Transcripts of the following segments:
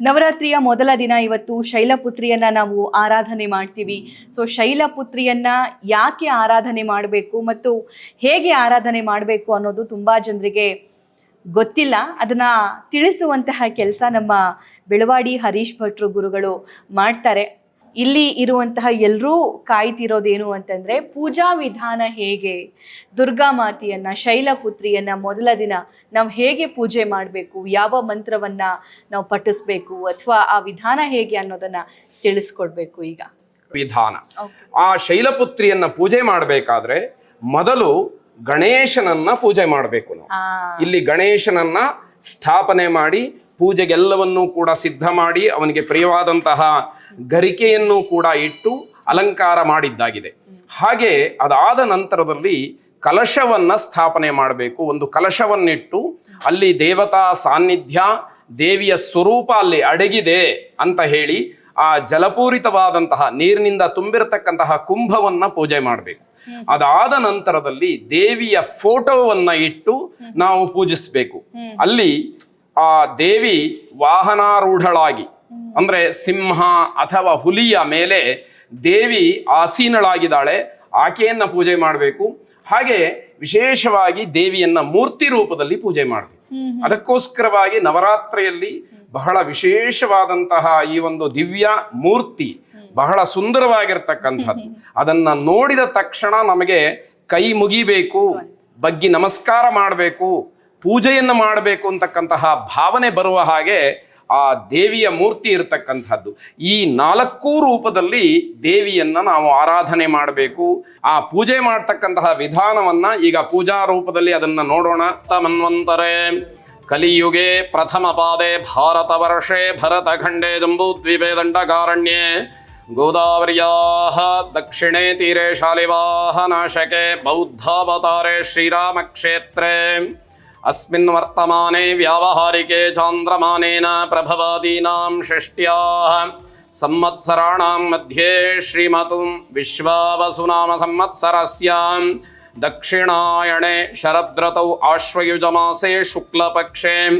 ನವರಾತ್ರಿಯ ಮೊದಲ ದಿನ ಇವತ್ತು ಶೈಲಪುತ್ರಿಯನ್ನ ನಾವು ಆರಾಧನೆ ಮಾಡ್ತೀವಿ. ಸೊ ಶೈಲಪುತ್ರಿಯನ್ನ ಯಾಕೆ ಆರಾಧನೆ ಮಾಡಬೇಕು ಮತ್ತು ಹೇಗೆ ಆರಾಧನೆ ಮಾಡಬೇಕು ಅನ್ನೋದು ತುಂಬಾ ಜನರಿಗೆ ಗೊತ್ತಿಲ್ಲ. ಅದನ್ನ ತಿಳಿಸುವಂತಹ ಕೆಲಸ ನಮ್ಮ ಬೆಳವಾಡಿ ಹರೀಶ್ ಭಟ್ರು ಗುರುಗಳು ಮಾಡ್ತಾರೆ. ಇಲ್ಲಿ ಇರುವಂತಹ ಎಲ್ಲರೂ ಕಾಯ್ತಿರೋದೇನು ಅಂತಂದ್ರೆ ಪೂಜಾ ವಿಧಾನ ಹೇಗೆ? ದುರ್ಗಾ ಮಾತೆಯನ್ನ ಶೈಲಪುತ್ರಿಯನ್ನ ಮೊದಲ ದಿನ ನಾವು ಹೇಗೆ ಪೂಜೆ ಮಾಡಬೇಕು? ಯಾವ ಮಂತ್ರವನ್ನ ನಾವು ಪಠಿಸ್ಬೇಕು? ಅಥವಾ ಆ ವಿಧಾನ ಹೇಗೆ ಅನ್ನೋದನ್ನ ತಿಳಿಸ್ಕೊಡ್ಬೇಕು ಈಗ. ವಿಧಾನ. ಆ ಶೈಲಪುತ್ರಿಯನ್ನ ಪೂಜೆ ಮಾಡಬೇಕಾದ್ರೆ ಮೊದಲು ಗಣೇಶನನ್ನ ಪೂಜೆ ಮಾಡಬೇಕು ನಾವು. ಇಲ್ಲಿ ಗಣೇಶನನ್ನ ಸ್ಥಾಪನೆ ಮಾಡಿ ಪೂಜೆಗೆಲ್ಲವನ್ನೂ ಕೂಡ ಸಿದ್ಧ ಮಾಡಿ ಅವನಿಗೆ ಪ್ರಿಯವಾದಂತಹ ಗರಿಕೆಯನ್ನು ಕೂಡ ಇಟ್ಟು ಅಲಂಕಾರ ಮಾಡಿದ್ದಾಗಿದೆ. ಹಾಗೆ ಅದಾದ ನಂತರದಲ್ಲಿ ಕಲಶವನ್ನ ಸ್ಥಾಪನೆ ಮಾಡಬೇಕು. ಒಂದು ಕಲಶವನ್ನಿಟ್ಟು ಅಲ್ಲಿ ದೇವತಾ ಸಾನ್ನಿಧ್ಯ, ದೇವಿಯ ಸ್ವರೂಪ ಅಲ್ಲಿ ಅಡಗಿದೆ ಅಂತ ಹೇಳಿ ಆ ಜಲಪೂರಿತವಾದಂತಹ ನೀರಿನಿಂದ ತುಂಬಿರತಕ್ಕಂತಹ ಕುಂಭವನ್ನ ಪೂಜೆ ಮಾಡಬೇಕು. ಅದಾದ ನಂತರದಲ್ಲಿ ದೇವಿಯ ಫೋಟೋವನ್ನ ಇಟ್ಟು ನಾವು ಪೂಜಿಸಬೇಕು. ಅಲ್ಲಿ ಆ ದೇವಿ ವಾಹನಾರೂಢಳಾಗಿ ಅಂದ್ರೆ ಸಿಂಹ ಅಥವಾ ಹುಲಿಯ ಮೇಲೆ ದೇವಿ ಆಸೀನಳಾಗಿದ್ದಾಳೆ ಆಕೆಯನ್ನು ಪೂಜೆ ಮಾಡಬೇಕು. ಹಾಗೆ ವಿಶೇಷವಾಗಿ ದೇವಿಯನ್ನ ಮೂರ್ತಿ ರೂಪದಲ್ಲಿ ಪೂಜೆ ಮಾಡಬೇಕು. ಅದಕ್ಕೋಸ್ಕರವಾಗಿ ನವರಾತ್ರಿಯಲ್ಲಿ ಬಹಳ ವಿಶೇಷವಾದಂತಹ ಈ ಒಂದು ದಿವ್ಯ ಮೂರ್ತಿ ಬಹಳ ಸುಂದರವಾಗಿರ್ತಕ್ಕಂಥದ್ದು. ಅದನ್ನ ನೋಡಿದ ತಕ್ಷಣ ನಮಗೆ ಕೈ ಮುಗಿಬೇಕು ಬಗ್ಗಿ ನಮಸ್ಕಾರ ಮಾಡಬೇಕು ಪೂಜೆಯನ್ನು ಮಾಡಬೇಕು ಅಂತಕ್ಕಂತಹ ಭಾವನೆ ಬರುವ ಹಾಗೆ ಆ ದೇವಿಯ ಮೂರ್ತಿ ಇರತಕ್ಕಂಥದ್ದು. ಈ ನಾಲ್ಕೂ ರೂಪದಲ್ಲಿ ದೇವಿಯನ್ನು ನಾವು ಆರಾಧನೆ ಮಾಡಬೇಕು. ಆ ಪೂಜೆ ಮಾಡ್ತಕ್ಕಂತಹ ವಿಧಾನವನ್ನ ಈಗ ಪೂಜಾ ರೂಪದಲ್ಲಿ ಅದನ್ನ ನೋಡೋಣ. ತಮನ್ವಂತರೇ, ಕಲಿಯುಗೆ ಪ್ರಥಮ ಪಾದೆ ಭಾರತ ವರ್ಷೆ ಭರತಖಂಡೇ ಜಂಬೂದ್ವೀಪೆ ದಂಡಕಾರಣ್ಯೆ ಗೋದಾವರ್ಯಾः ದಕ್ಷಿಣೆ ತೀರೆ ಶಾಲಿವಾಹ ನಾಶಕೆ, ಬೌದ್ಧಾವತಾರೆ ಶ್ರೀರಾಮಕ್ಷೇತ್ರೇ. अस्मिन् वर्तमाने व्यावहारिके चान्द्रमानेन प्रभवादीनां षष्ट्याः संवत्सराणां मध्ये श्रीमतुं विश्वावसुनाम संवत्सरस्यां दक्षिणायणे शरद्रतौ आश्वयुजमासे शुक्लपक्षे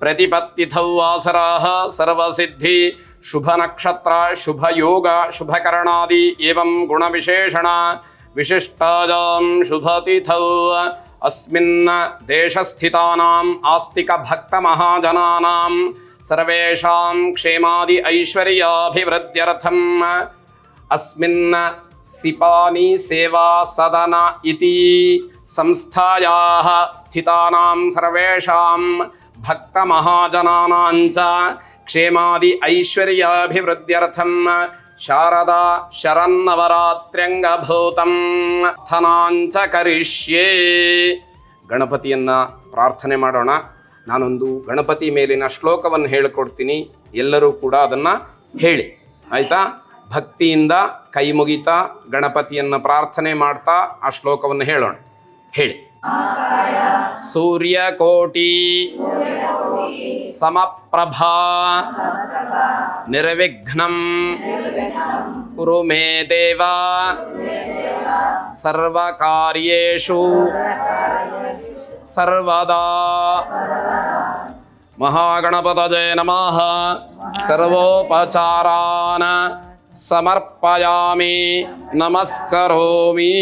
प्रतिपत्तिथौ वासराः सर्वसिद्धि, शुभनक्षत्र, शुभयोग, शुभकरणादि एवं गुणविशेषण विशिष्टाजां शुभतिथौ। అస్మిన్న దేశస్థితానాం ఆస్తిక భక్త మహాజనానాం సర్వేషాం క్షేమాది ఐశ్వర్యాభివృద్ధ్యర్థం అస్మిన్న సిపాని సేవా సదన ఇది సంస్థాయా స్థితానాం సర్వేషాం భక్త మహాజనానాం క్షేమాది ఐశ్వర్యాభివృద్ధ్యర్థం ಶಾರದಾ ಶರನ್ನವರಾತ್ರ್ಯಂಗಭೂತಂ ಥನಾಂಚ ಕರಿಷ್ಯೇ ಗಣಪತಿಯನ್ನ ಪ್ರಾರ್ಥನೆ ಮಾಡೋಣ. ನಾನೊಂದು ಗಣಪತಿ ಮೇಲಿನ ಶ್ಲೋಕವನ್ನು ಹೇಳಿಕೊಡ್ತೀನಿ. ಎಲ್ಲರೂ ಕೂಡ ಅದನ್ನು ಹೇಳಿ. ಆಯಿತಾ? ಭಕ್ತಿಯಿಂದ ಕೈ ಮುಗಿತಾ ಗಣಪತಿಯನ್ನು ಪ್ರಾರ್ಥನೆ ಮಾಡ್ತಾ ಆ ಶ್ಲೋಕವನ್ನು ಹೇಳೋಣ. ಹೇಳಿ. సూర్యకోటి సమప్రభా నిర్విఘ్నం కురు మే దేవా సర్వకార్యేషు సర్వదా మహాగణపతజే నమ సర్వోపచారాన్ సమర్పయామి నమస్కరోమి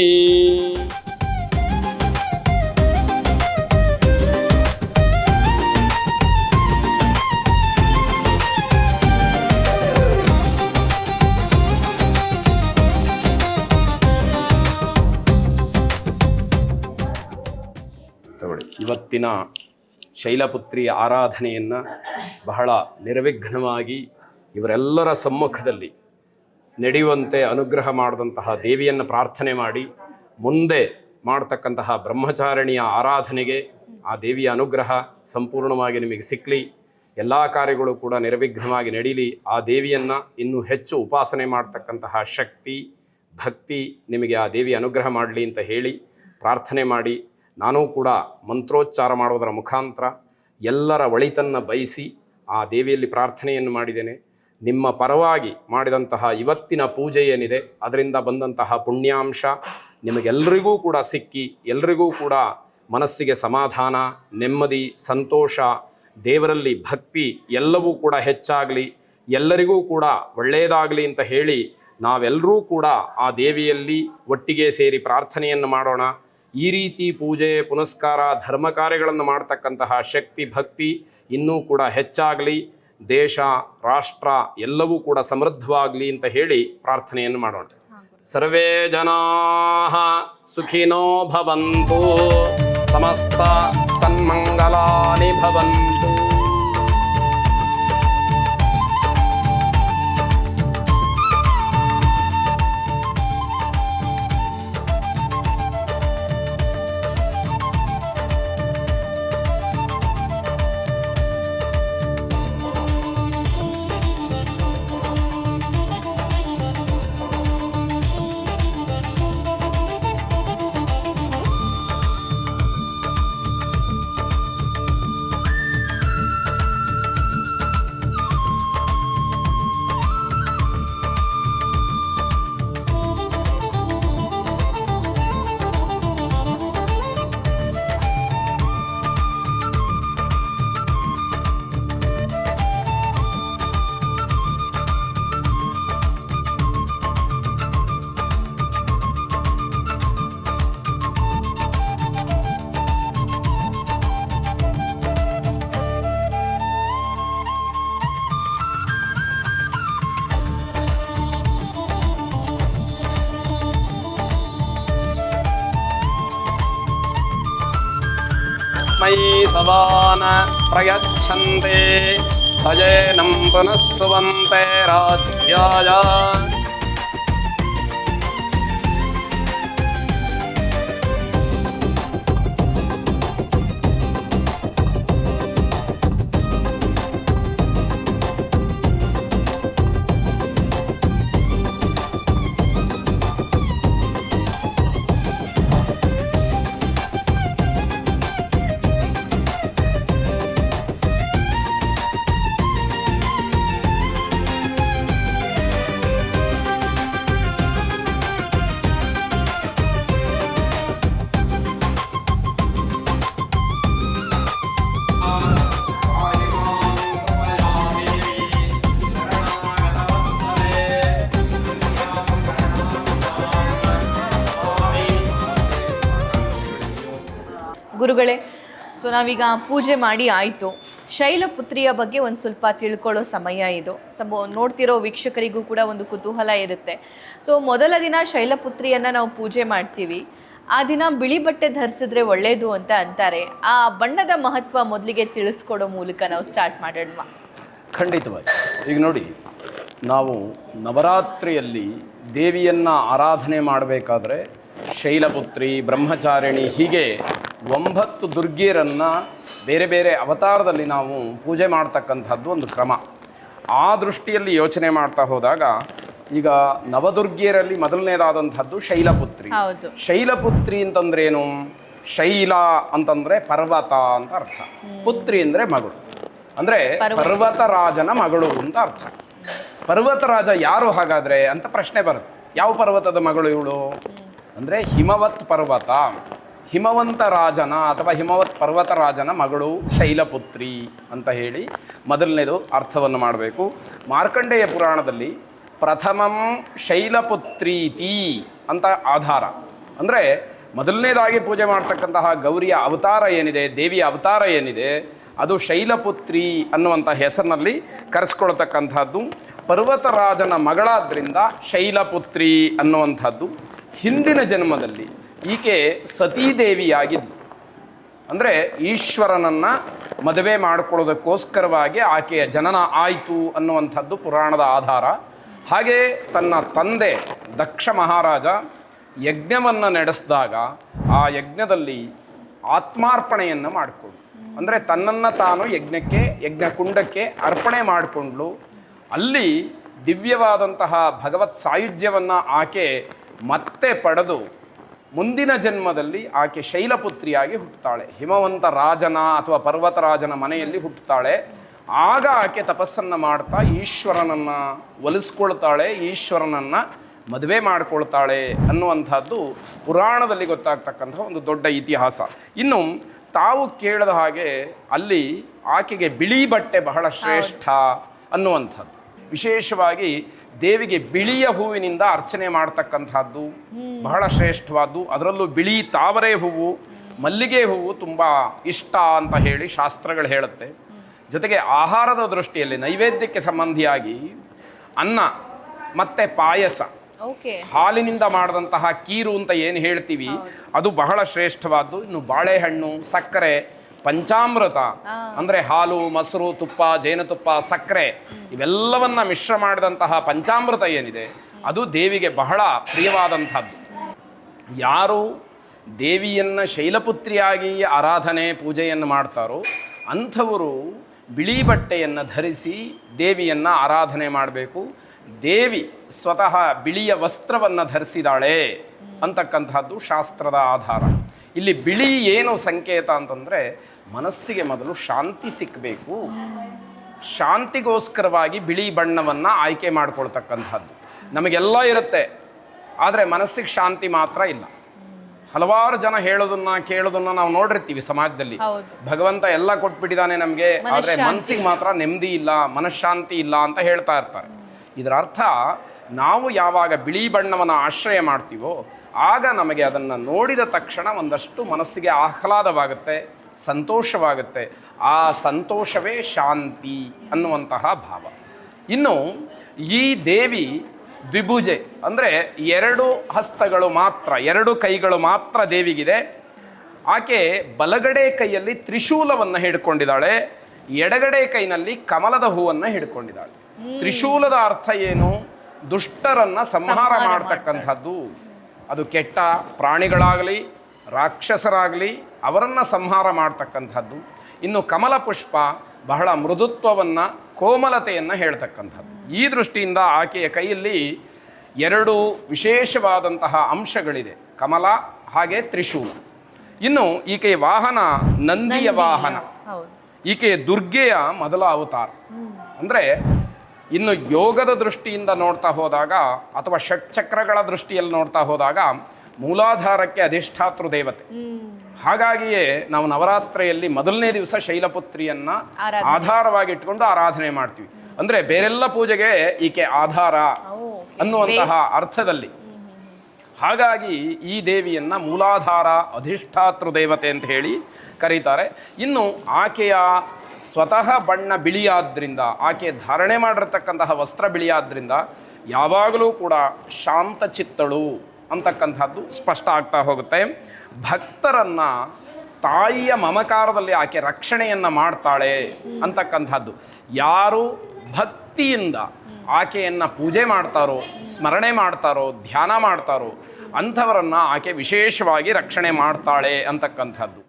ಇವತ್ತಿನ ಶೈಲಪುತ್ರಿ ಆರಾಧನೆಯನ್ನು ಬಹಳ ನಿರ್ವಿಘ್ನವಾಗಿ ಇವರೆಲ್ಲರ ಸಮ್ಮುಖದಲ್ಲಿ ನಡೆಯುವಂತೆ ಅನುಗ್ರಹ ಮಾಡಿದಂತಹ ದೇವಿಯನ್ನು ಪ್ರಾರ್ಥನೆ ಮಾಡಿ ಮುಂದೆ ಮಾಡತಕ್ಕಂತಹ ಬ್ರಹ್ಮಚಾರಿಣಿಯ ಆರಾಧನೆಗೆ ಆ ದೇವಿಯ ಅನುಗ್ರಹ ಸಂಪೂರ್ಣವಾಗಿ ನಿಮಗೆ ಸಿಕ್ಕಲಿ ಎಲ್ಲ ಕಾರ್ಯಗಳು ಕೂಡ ನಿರ್ವಿಘ್ನವಾಗಿ ನಡೀಲಿ. ಆ ದೇವಿಯನ್ನು ಇನ್ನೂ ಹೆಚ್ಚು ಉಪಾಸನೆ ಮಾಡ್ತಕ್ಕಂತಹ ಶಕ್ತಿ, ಭಕ್ತಿ ನಿಮಗೆ ಆ ದೇವಿ ಅನುಗ್ರಹ ಮಾಡಲಿ ಅಂತ ಹೇಳಿ ಪ್ರಾರ್ಥನೆ ಮಾಡಿ. ನಾನೂ ಕೂಡ ಮಂತ್ರೋಚ್ಚಾರ ಮಾಡುವುದರ ಮುಖಾಂತರ ಎಲ್ಲರ ಒಳಿತನ್ನು ಬಯಸಿ ಆ ದೇವಿಯಲ್ಲಿ ಪ್ರಾರ್ಥನೆಯನ್ನು ಮಾಡಿದ್ದೇನೆ. ನಿಮ್ಮ ಪರವಾಗಿ ಮಾಡಿದಂತಹ ಇವತ್ತಿನ ಪೂಜೆ ಏನಿದೆ, ಅದರಿಂದ ಬಂದಂತಹ ಪುಣ್ಯಾಂಶ ನಿಮಗೆಲ್ಲರಿಗೂ ಕೂಡ ಸಿಕ್ಕಿ, ಎಲ್ರಿಗೂ ಕೂಡ ಮನಸ್ಸಿಗೆ ಸಮಾಧಾನ, ನೆಮ್ಮದಿ, ಸಂತೋಷ, ದೇವರಲ್ಲಿ ಭಕ್ತಿ ಎಲ್ಲವೂ ಕೂಡ ಹೆಚ್ಚಾಗಲಿ, ಎಲ್ಲರಿಗೂ ಕೂಡ ಒಳ್ಳೆಯದಾಗಲಿ ಅಂತ ಹೇಳಿ ನಾವೆಲ್ಲರೂ ಕೂಡ ಆ ದೇವಿಯಲ್ಲಿ ಒಟ್ಟಿಗೆ ಸೇರಿ ಪ್ರಾರ್ಥನೆಯನ್ನು ಮಾಡೋಣ. ಈ ರೀತಿ ಪೂಜೆ, ಪುನಸ್ಕಾರ, ಧರ್ಮ ಕಾರ್ಯಗಳನ್ನು ಮಾಡ್ತಕ್ಕಂತಹ ಶಕ್ತಿ, ಭಕ್ತಿ ಇನ್ನೂ ಕೂಡ ಹೆಚ್ಚಾಗಲಿ. ದೇಶ, ರಾಷ್ಟ್ರ ಎಲ್ಲವೂ ಕೂಡ ಸಮೃದ್ಧವಾಗಲಿ ಅಂತ ಹೇಳಿ ಪ್ರಾರ್ಥನೆಯನ್ನು ಮಾಡೋಣ. ಸರ್ವೇ ಜನಾ ಸುಖಿನೋ ಭವಂತು. ಸಮಸ್ತ ಸನ್ಮಂಗಲಾನಿ ಭವಂತು. మయి సవాన ప్రయచ్చంతే సజేనం పునః సువంతే రాజ్యాయ ಗುರುಗಳೇ, ಸೊ ನಾವೀಗ ಪೂಜೆ ಮಾಡಿ ಆಯಿತು. ಶೈಲಪುತ್ರಿಯ ಬಗ್ಗೆ ಒಂದು ಸ್ವಲ್ಪ ತಿಳ್ಕೊಳ್ಳೋ ಸಮಯ ಇದು. ಸಮ ನೋಡ್ತಿರೋ ವೀಕ್ಷಕರಿಗೂ ಕೂಡ ಒಂದು ಕುತೂಹಲ ಇರುತ್ತೆ. ಸೊ ಮೊದಲ ದಿನ ಶೈಲಪುತ್ರಿಯನ್ನು ನಾವು ಪೂಜೆ ಮಾಡ್ತೀವಿ. ಆ ದಿನ ಬಿಳಿ ಬಟ್ಟೆ ಧರಿಸಿದ್ರೆ ಒಳ್ಳೆಯದು ಅಂತ ಅಂತಾರೆ. ಆ ಬಣ್ಣದ ಮಹತ್ವ ಮೊದಲಿಗೆ ತಿಳಿಸ್ಕೊಡೋ ಮೂಲಕ ನಾವು ಸ್ಟಾರ್ಟ್ ಮಾಡೋಣ. ಖಂಡಿತವಾಗಿ. ಈಗ ನೋಡಿ, ನಾವು ನವರಾತ್ರಿಯಲ್ಲಿ ದೇವಿಯನ್ನು ಆರಾಧನೆ ಮಾಡಬೇಕಾದ್ರೆ ಶೈಲಪುತ್ರಿ, ಬ್ರಹ್ಮಚಾರಿಣಿ ಹೀಗೆ ಒಂಬತ್ತು ದುರ್ಗಿಯರನ್ನು ಬೇರೆ ಬೇರೆ ಅವತಾರದಲ್ಲಿ ನಾವು ಪೂಜೆ ಮಾಡ್ತಕ್ಕಂಥದ್ದು ಒಂದು ಕ್ರಮ. ಆ ದೃಷ್ಟಿಯಲ್ಲಿ ಯೋಚನೆ ಮಾಡ್ತಾ ಹೋದಾಗ ಈಗ ನವದುರ್ಗಿಯರಲ್ಲಿ ಮೊದಲನೇದಾದಂಥದ್ದು ಶೈಲಪುತ್ರಿ. ಶೈಲಪುತ್ರಿ ಅಂತಂದ್ರೇನು? ಶೈಲ ಅಂತಂದ್ರೆ ಪರ್ವತ ಅಂತ ಅರ್ಥ. ಪುತ್ರಿ ಅಂದ್ರೆ ಮಗಳು. ಅಂದ್ರೆ ಪರ್ವತರಾಜನ ಮಗಳು ಅಂತ ಅರ್ಥ. ಪರ್ವತರಾಜ ಯಾರು ಹಾಗಾದ್ರೆ ಅಂತ ಪ್ರಶ್ನೆ ಬರುತ್ತೆ. ಯಾವ ಪರ್ವತದ ಮಗಳು ಇವಳು? ಅಂದ್ರೆ ಹಿಮವತ್ ಪರ್ವತ. ಹಿಮವಂತ ರಾಜನ ಅಥವಾ ಹಿಮವತ್ ಪರ್ವತ ರಾಜನ ಮಗಳು ಶೈಲಪುತ್ರಿ ಅಂತ ಹೇಳಿ ಮೊದಲನೇದು ಅರ್ಥವನ್ನು ಮಾಡಬೇಕು. ಮಾರ್ಕಂಡೇಯ ಪುರಾಣದಲ್ಲಿ ಪ್ರಥಮಂ ಶೈಲಪುತ್ರೀತಿ ಅಂತ ಆಧಾರ. ಅಂದರೆ ಮೊದಲನೇದಾಗಿ ಪೂಜೆ ಮಾಡ್ತಕ್ಕಂತಹ ಗೌರಿಯ ಅವತಾರ ಏನಿದೆ, ದೇವಿಯ ಅವತಾರ ಏನಿದೆ, ಅದು ಶೈಲಪುತ್ರಿ ಅನ್ನುವಂಥ ಹೆಸರಿನಲ್ಲಿ ಕರೆಸ್ಕೊಳ್ತಕ್ಕಂಥದ್ದು. ಪರ್ವತರಾಜನ ಮಗಳಾದ್ರಿಂದ ಶೈಲಪುತ್ರಿ ಅನ್ನುವಂಥದ್ದು. ಹಿಂದಿನ ಜನ್ಮದಲ್ಲಿ ಈಕೆ ಸತೀದೇವಿಯಾಗಿದ್ದು ಅಂದರೆ ಈಶ್ವರನನ್ನು ಮದುವೆ ಮಾಡಿಕೊಳ್ಳೋದಕ್ಕೋಸ್ಕರವಾಗಿ ಆಕೆಯ ಜನನ ಆಯಿತು ಅನ್ನುವಂಥದ್ದು ಪುರಾಣದ ಆಧಾರ. ಹಾಗೆ ತನ್ನ ತಂದೆ ದಕ್ಷ ಮಹಾರಾಜ ಯಜ್ಞವನ್ನು ನಡೆಸಿದಾಗ ಆ ಯಜ್ಞದಲ್ಲಿ ಆತ್ಮಾರ್ಪಣೆಯನ್ನು ಮಾಡಿಕೊಂಡು ಅಂದರೆ ತನ್ನನ್ನು ತಾನು ಯಜ್ಞಕ್ಕೆ, ಯಜ್ಞಕುಂಡಕ್ಕೆ ಅರ್ಪಣೆ ಮಾಡಿಕೊಂಡ್ಲು ಅಲ್ಲಿ ದಿವ್ಯವಾದಂತಹ ಭಗವತ್ ಸಾಯುಜ್ಯವನ್ನು ಆಕೆ ಮತ್ತೆ ಪಡೆದು ಮುಂದಿನ ಜನ್ಮದಲ್ಲಿ ಆಕೆ ಶೈಲಪುತ್ರಿಯಾಗಿ ಹುಟ್ಟುತ್ತಾಳೆ. ಹಿಮವಂತ ರಾಜನ ಅಥವಾ ಪರ್ವತರಾಜನ ಮನೆಯಲ್ಲಿ ಹುಟ್ಟುತ್ತಾಳೆ. ಆಗ ಆಕೆ ತಪಸ್ಸನ್ನು ಮಾಡ್ತಾ ಈಶ್ವರನನ್ನು ಒಲಿಸ್ಕೊಳ್ತಾಳೆ, ಈಶ್ವರನನ್ನು ಮದುವೆ ಮಾಡಿಕೊಳ್ತಾಳೆ ಅನ್ನುವಂಥದ್ದು ಪುರಾಣದಲ್ಲಿ ಗೊತ್ತಾಗ್ತಕ್ಕಂಥ ಒಂದು ದೊಡ್ಡ ಇತಿಹಾಸ. ಇನ್ನು ತಾವು ಕೇಳಿದ ಹಾಗೆ ಅಲ್ಲಿ ಆಕೆಗೆ ಬಿಳಿ ಬಟ್ಟೆ ಬಹಳ ಶ್ರೇಷ್ಠ ಅನ್ನುವಂಥದ್ದು. ವಿಶೇಷವಾಗಿ ದೇವಿಗೆ ಬಿಳಿಯ ಹೂವಿನಿಂದ ಅರ್ಚನೆ ಮಾಡ್ತಕ್ಕಂಥದ್ದು ಬಹಳ ಶ್ರೇಷ್ಠವಾದ್ದು. ಅದರಲ್ಲೂ ಬಿಳಿ ತಾವರೆ ಹೂವು ಮಲ್ಲಿಗೆ ಹೂವು ತುಂಬ ಇಷ್ಟ ಅಂತ ಹೇಳಿ ಶಾಸ್ತ್ರಗಳು ಹೇಳುತ್ತೆ. ಜೊತೆಗೆ ಆಹಾರದ ದೃಷ್ಟಿಯಲ್ಲಿ ನೈವೇದ್ಯಕ್ಕೆ ಸಂಬಂಧಿಯಾಗಿ ಅನ್ನ ಮತ್ತೆ ಪಾಯಸ ಓಕೆ. ಹಾಲಿನಿಂದ ಮಾಡಿದಂತಹ ಕೀರು ಅಂತ ಏನು ಹೇಳ್ತೀವಿ ಅದು ಬಹಳ ಶ್ರೇಷ್ಠವಾದ್ದು. ಇನ್ನು ಬಾಳೆಹಣ್ಣು ಸಕ್ಕರೆ ಪಂಚಾಮೃತ. ಅಂದ್ರೆ ಹಾಲು ಮೊಸರು ತುಪ್ಪ ಜೇನುತುಪ್ಪ ಸಕ್ಕರೆ ಇವೆಲ್ಲವನ್ನ ಮಿಶ್ರ ಮಾಡಿದಂತಹ ಪಂಚಾಮೃತ ಏನಿದೆ ಅದು ದೇವಿಗೆ ಬಹಳ ಪ್ರಿಯವಾದಂಥದ್ದು. ಯಾರು ದೇವಿಯನ್ನು ಶೈಲಪುತ್ರಿಯಾಗಿ ಆರಾಧನೆ ಪೂಜೆಯನ್ನು ಮಾಡ್ತಾರೋ ಅಂಥವರು ಬಿಳಿ ಬಟ್ಟೆಯನ್ನು ಧರಿಸಿ ದೇವಿಯನ್ನು ಆರಾಧನೆ ಮಾಡಬೇಕು. ದೇವಿ ಸ್ವತಃ ಬಿಳಿಯ ವಸ್ತ್ರವನ್ನು ಧರಿಸಿದಾಳೆ ಅಂತಕ್ಕಂಥದ್ದು ಶಾಸ್ತ್ರದ ಆಧಾರ. ಇಲ್ಲಿ ಬಿಳಿ ಏನು ಸಂಕೇತ ಅಂತಂದರೆ ಮನಸ್ಸಿಗೆ ಮೊದಲು ಶಾಂತಿ ಸಿಕ್ಕಬೇಕು ಶಾಂತಿಗೋಸ್ಕರವಾಗಿ ಬಿಳಿ ಬಣ್ಣವನ್ನು ಆಯ್ಕೆ ಮಾಡ್ಕೊಳ್ತಕ್ಕಂಥದ್ದು. ನಮಗೆಲ್ಲ ಇರುತ್ತೆ. ಆದರೆ ಮನಸ್ಸಿಗೆ ಶಾಂತಿ ಮಾತ್ರ ಇಲ್ಲ. ಹಲವಾರು ಜನ ಹೇಳೋದನ್ನ ಕೇಳೋದನ್ನ ನಾವು ನೋಡಿರ್ತೀವಿ ಸಮಾಜದಲ್ಲಿ. ಭಗವಂತ ಎಲ್ಲ ಕೊಟ್ಬಿಟ್ಟಿದ್ದಾನೆ ನಮಗೆ. ಆದರೆ ಮನಸ್ಸಿಗೆ ಮಾತ್ರ ನೆಮ್ಮದಿ ಇಲ್ಲ ಮನಃಶಾಂತಿ ಇಲ್ಲ ಅಂತ ಹೇಳ್ತಾ ಇರ್ತಾರೆ. ಇದರ ಅರ್ಥ ನಾವು ಯಾವಾಗ ಬಿಳಿ ಬಣ್ಣವನ್ನು ಆಶ್ರಯ ಮಾಡ್ತೀವೋ ಆಗ ನಮಗೆ ಅದನ್ನು ನೋಡಿದ ತಕ್ಷಣ ಒಂದಷ್ಟು ಮನಸ್ಸಿಗೆ ಆಹ್ಲಾದವಾಗುತ್ತೆ. ಸಂತೋಷವಾಗುತ್ತೆ. ಆ ಸಂತೋಷವೇ ಶಾಂತಿ ಅನ್ನುವಂತಹ ಭಾವ. ಇನ್ನು ಈ ದೇವಿ ದ್ವಿಭುಜೆ ಅಂದರೆ ಎರಡು ಹಸ್ತಗಳು ಮಾತ್ರ ಎರಡು ಕೈಗಳು ಮಾತ್ರ ದೇವಿಗಿದೆ. ಆಕೆ ಬಲಗಡೆ ಕೈಯಲ್ಲಿ ತ್ರಿಶೂಲವನ್ನು ಹಿಡ್ಕೊಂಡಿದ್ದಾಳೆ. ಎಡಗಡೆ ಕೈನಲ್ಲಿ ಕಮಲದ ಹೂವನ್ನು ಹಿಡ್ಕೊಂಡಿದ್ದಾಳೆ. ತ್ರಿಶೂಲದ ಅರ್ಥ ಏನು? ದುಷ್ಟರನ್ನು ಸಂಹಾರ ಮಾಡ್ತಕ್ಕಂಥದ್ದು. ಅದು ಕೆಟ್ಟ ಪ್ರಾಣಿಗಳಾಗಲಿ ರಾಕ್ಷಸರಾಗಲಿ ಅವರನ್ನು ಸಂಹಾರ ಮಾಡ್ತಕ್ಕಂಥದ್ದು. ಇನ್ನು ಕಮಲ ಪುಷ್ಪ ಬಹಳ ಮೃದುತ್ವವನ್ನು ಕೋಮಲತೆಯನ್ನು ಹೇಳ್ತಕ್ಕಂಥದ್ದು. ಈ ದೃಷ್ಟಿಯಿಂದ ಆಕೆಯ ಕೈಯಲ್ಲಿ ಎರಡು ವಿಶೇಷವಾದಂತಹ ಅಂಶಗಳಿದೆ. ಕಮಲ ಹಾಗೆ ತ್ರಿಶೂಲ. ಇನ್ನು ಈಕೆಯ ವಾಹನ ನಂದಿಯ ವಾಹನ. ಈಕೆಯ ಈಕೆ ದುರ್ಗೆಯ ಮೊದಲ ಅವತಾರ. ಅಂದರೆ ಇನ್ನು ಯೋಗದ ದೃಷ್ಟಿಯಿಂದ ನೋಡ್ತಾ ಹೋದಾಗ ಅಥವಾ ಷಟ್ಚಕ್ರಗಳ ದೃಷ್ಟಿಯಲ್ಲಿ ನೋಡ್ತಾ ಹೋದಾಗ ಮೂಲಾಧಾರಕ್ಕೆ ಅಧಿಷ್ಠಾತೃ ದೇವತೆ. ಹಾಗಾಗಿಯೇ ನಾವು ನವರಾತ್ರಿಯಲ್ಲಿ ಮೊದಲನೇ ದಿವಸ ಶೈಲಪುತ್ರಿಯನ್ನ ಆರಾಧನೆ. ಆಧಾರವಾಗಿ ಇಟ್ಕೊಂಡು ಆರಾಧನೆ ಮಾಡ್ತೀವಿ. ಅಂದ್ರೆ ಬೇರೆಲ್ಲ ಪೂಜೆಗೆ ಈಕೆ ಆಧಾರ ಅನ್ನುವಂತಹ ಅರ್ಥದಲ್ಲಿ. ಹಾಗಾಗಿ ಈ ದೇವಿಯನ್ನ ಮೂಲಾಧಾರ ಅಧಿಷ್ಠಾತೃ ದೇವತೆ ಅಂತ ಹೇಳಿ ಕರೀತಾರೆ. ಇನ್ನು ಆಕೆಯ ಸ್ವತಃ ಬಣ್ಣ ಬಿಳಿಯಾದ್ರಿಂದ ಆಕೆ ಧಾರಣೆ ಮಾಡಿರ್ತಕ್ಕಂತಹ ವಸ್ತ್ರ ಬಿಳಿಯಾದ್ರಿಂದ ಯಾವಾಗಲೂ ಕೂಡ ಶಾಂತ ಚಿತ್ತಳು. ಅಂತಕ್ಕಂಥದ್ದು ಸ್ಪಷ್ಟ ಆಗ್ತಾ ಹೋಗುತ್ತೆ. ಭಕ್ತರನ್ನ ತಾಯಿಯ ಮಮಕಾರದಲ್ಲಿ ಆಕೆ ರಕ್ಷಣೆಯನ್ನು ಮಾಡ್ತಾಳೆ ಅಂತಕ್ಕಂಥದ್ದು. ಯಾರು ಭಕ್ತಿಯಿಂದ ಆಕೆಯನ್ನು ಪೂಜೆ ಮಾಡ್ತಾರೋ, ಸ್ಮರಣೆ ಮಾಡ್ತಾರೋ, ಧ್ಯಾನ ಮಾಡ್ತಾರೋ, ಅಂಥವರನ್ನು ಆಕೆ ವಿಶೇಷವಾಗಿ ರಕ್ಷಣೆ ಮಾಡ್ತಾಳೆ ಅಂತಕ್ಕಂಥದ್ದು.